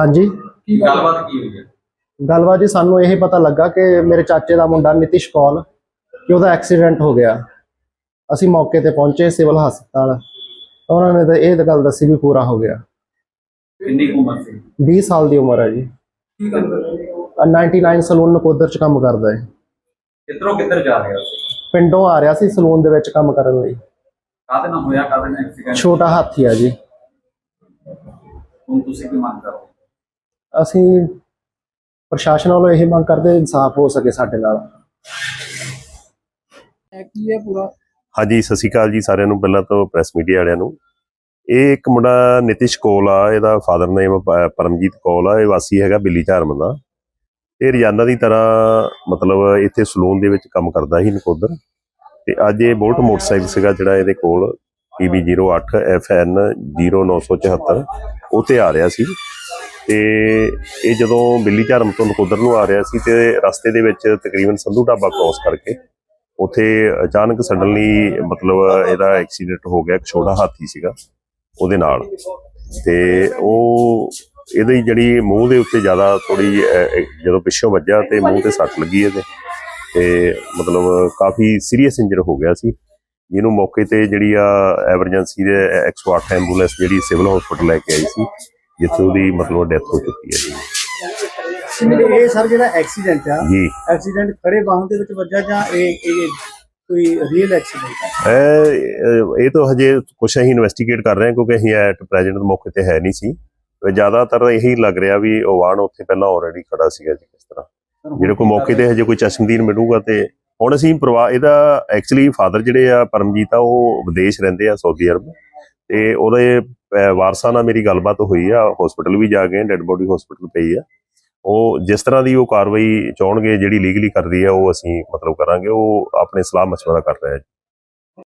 ਹਾਂਜੀ। ਕੀ ਗੱਲਬਾਤ ਕੀ ਹੋਈ ਹੈ? ਗੱਲਬਾਤ ਜੀ ਸਾਨੂੰ ਇਹ ਪਤਾ ਲੱਗਾ ਕਿ ਮੇਰੇ ਚਾਚੇ ਦਾ ਮੁੰਡਾ ਨਿਤਿਸ਼ ਕੌਲ ਕਿ ਉਹਦਾ ਐਕਸੀਡੈਂਟ ਹੋ ਗਿਆ। ਅਸੀਂ ਮੌਕੇ ਤੇ ਪਹੁੰਚੇ ਸਿਵਲ ਹਸਪਤਾਲ। ਉਹਨਾਂ ਨੇ ਤਾਂ ਇਹ ਗੱਲ ਦੱਸੀ ਵੀ ਪੂਰਾ ਹੋ ਗਿਆ। ਕਿੰਨੀ ਉਮਰ ਸੀ? 20 ਸਾਲ ਦੀ ਉਮਰ ਹੈ ਜੀ। ਕੀ ਕਰਦਾ 99 ਸਲੂਨ ਨਕੋਦਰ ਚ ਕੰਮ ਕਰਦਾ ਹੈ। ਕਿੱਧਰੋਂ ਕਿੱਧਰ ਜਾ ਰਿਹਾ ਸੀ ਪਿੰਡੋਂ ਆ ਰਿਹਾ ਸੀ ਸਲੂਨ ਦੇ ਵਿੱਚ ਕੰਮ ਕਰਨ ਲਈ। ਕਾਹਦੇ ਨਾਲ ਹੋਇਆ ਕਾਹਦੇ ਨਾਲ ਐਕਸੀਡੈਂਟ ਛੋਟਾ ਹਾਥੀ ਆ ਜੀ। ਹੁਣ ਤੁਸੀਂ ਕੀ ਮੰਗ ਕਰੋ ਅਸੀਂ ਪ੍ਰਸ਼ਾਸਨ ਵੱਲੋਂ ਇਹ ਮੰਗ ਕਰਦੇ ਇਨਸਾਫ ਹੋ ਸਕੇ ਸਾਡੇ ਨਾਲ। ਕੀ ਹੈ ਪੂਰਾ? ਹਾਂਜੀ ਸਤਿ ਸ਼੍ਰੀ ਅਕਾਲ ਜੀ ਸਾਰਿਆਂ ਨੂੰ ਪਹਿਲਾਂ ਤੋਂ ਪ੍ਰੈਸ ਮੀਡੀਆ ਵਾਲਿਆਂ ਨੂੰ। ਇਹ ਇੱਕ ਮੁੰਡਾ ਨਿਤਿਸ਼ ਕੋਲ ਆ ਇਹਦਾ ਫਾਦਰ ਨੇਮ ਪਰਮਜੀਤ ਕੋਲ ਆ ਇਹ ਵਾਸੀ ਹੈਗਾ ਬਿੱਲੀ ਝਾਰਮ ਦਾ। ਇਹ ਰੋਜ਼ਾਨਾ ਦੀ ਤਰ੍ਹਾਂ ਮਤਲਬ ਇੱਥੇ ਸਲੂਨ ਦੇ ਵਿੱਚ ਕੰਮ ਕਰਦਾ ਸੀ ਨਕੋਦਰ। ਤੇ ਅੱਜ ਇਹ ਬੋਲਟ ਮੋਟਰਸਾਈਕਲ ਸੀਗਾ ਜਿਹੜਾ ਇਹਦੇ ਕੋਲ PB08 FN 0974 ਉਹ ਤੇ ਆ ਰਿਹਾ ਸੀ। ਤੇ ਇਹ ਜਦੋਂ ਬਿੱਲੀ ਝਾਰਮ ਤੋਂ ਨਕੋਦਰ ਨੂੰ ਆ ਰਿਹਾ ਸੀ ਤੇ ਰਸਤੇ ਦੇ ਵਿੱਚ ਤਕਰੀਬਨ ਸੰਧੂ ਢਾਬਾ ਕ੍ਰੋਸ ਕਰਕੇ ਉਥੇ ਅਚਾਨਕ ਸਡਨਲੀ ਮਤਲਬ ਇਹਦਾ ਐਕਸੀਡੈਂਟ ਹੋ ਗਿਆ, ਇੱਕ ਛੋਟਾ ਹਾਥੀ ਸੀਗਾ ਉਹਦੇ ਨਾਲ। ਤੇ ਉਹ ਇਹਦੀ ਜਿਹੜੀ ਮੂੰਹ ਦੇ ਉੱਤੇ ਜ਼ਿਆਦਾ ਥੋੜੀ ਜਦੋਂ ਪਿੱਛੋਂ ਵੱਜਿਆ ਤੇ ਮੂੰਹ ਤੇ ਸੱਟ ਲੱਗੀ ਇਹਦੇ। ਤੇ ਮਤਲਬ ਕਾਫੀ ਸੀਰੀਅਸ ਇੰਜਰ ਹੋ ਗਿਆ ਸੀ। ਜਿਹਨੂੰ ਮੌਕੇ ਤੇ ਜਿਹੜੀ ਆ ਐਮਰਜੈਂਸੀ ਦੇ 108 ਐਂਬੂਲੈਂਸ ਜਿਹੜੀ ਸਿਵਲ ਹਸਪੀਟਲ ਲੈ ਕੇ ਆਈ ਸੀ ਜਿੱਥੇ ਉਹਦੀ ਮਤਲਬ ਡੈਥ ਹੋ ਚੁੱਕੀ ਹੈ ਜੀ। ਇਹ ਸਰ ਜਿਹੜਾ ਐਕਸੀਡੈਂਟ ਆ ਜੀ। ਐਕਸੀਡੈਂਟ ਖੜੇ ਵਾਹਨ ਦੇ ਵਿੱਚ ਵੱਜਾ ਜਾਂ ਇਹ ਇਹ ਕੋਈ ਰੀਅਲ ਐਕਸੀਡੈਂਟ ਹੈ ਇਹ ਇਹ ਤਾਂ ਹਜੇ ਕੁਝ ਅਸੀਂ ਇਨਵੈਸਟੀਗੇਟ ਕਰ ਰਹੇ ਹਾਂ ਕਿਉਂਕਿ ਅਸੀਂ ਐਟ ਪ੍ਰੈਜ਼ੈਂਟ ਮੌਕੇ ਤੇ ਹੈ ਨਹੀਂ ਸੀ। ਜ਼ਿਆਦਾਤਰ ਇਹੀ ਲੱਗ ਰਿਹਾ ਵੀ ਉਹ ਵਾਹਨ ਉੱਥੇ ਪਹਿਲਾਂ ਆਲਰੇਡੀ ਖੜਾ ਸੀਗਾ ਜੀ ਕਿਸ ਤਰ੍ਹਾਂ। ਜਿਹੜੇ ਕੋਈ ਮੌਕੇ ਤੇ ਹਜੇ ਕੋਈ ਚਸ਼ਮਦੀਨ ਮਿਲੂਗਾ ਤੇ ਹੁਣ ਅਸੀਂ ਪਰਿਵਾਰ ਇਹਦਾ ਐਕਚੁਅਲੀ ਫਾਦਰ ਜਿਹੜੇ ਆ ਪਰਮਜੀਤ ਆ ਉਹ ਵਿਦੇਸ਼ ਰਹਿੰਦੇ ਆ ਸਾਊਦੀ ਅਰਬ ਤੇ ਉਹਦੇ ਵਾਰਸਾਂ ਨਾਲ ਮੇਰੀ ਗੱਲਬਾਤ ਹੋਈ ਆ ਹਸਪੀਟਲ ਵੀ ਜਾ ਗਏ ਡੈੱਡ ਬੋਡੀ ਹਸਪੀਟਲ ਪਈ ਆ। ਉਹ ਜਿਸ ਤਰ੍ਹਾਂ ਦੀ ਉਹ ਕਾਰਵਾਈ ਚਾਹਣਗੇ ਜਿਹੜੀ ਲੀਗਲੀ ਕਰਦੀ ਆ ਉਹ ਅਸੀਂ ਮਤਲਬ ਕਰਾਂਗੇ ਉਹ ਆਪਣੇ ਸਲਾਹ ਮਸ਼ਵਰਾ ਕਰ ਰਹੇ ਆ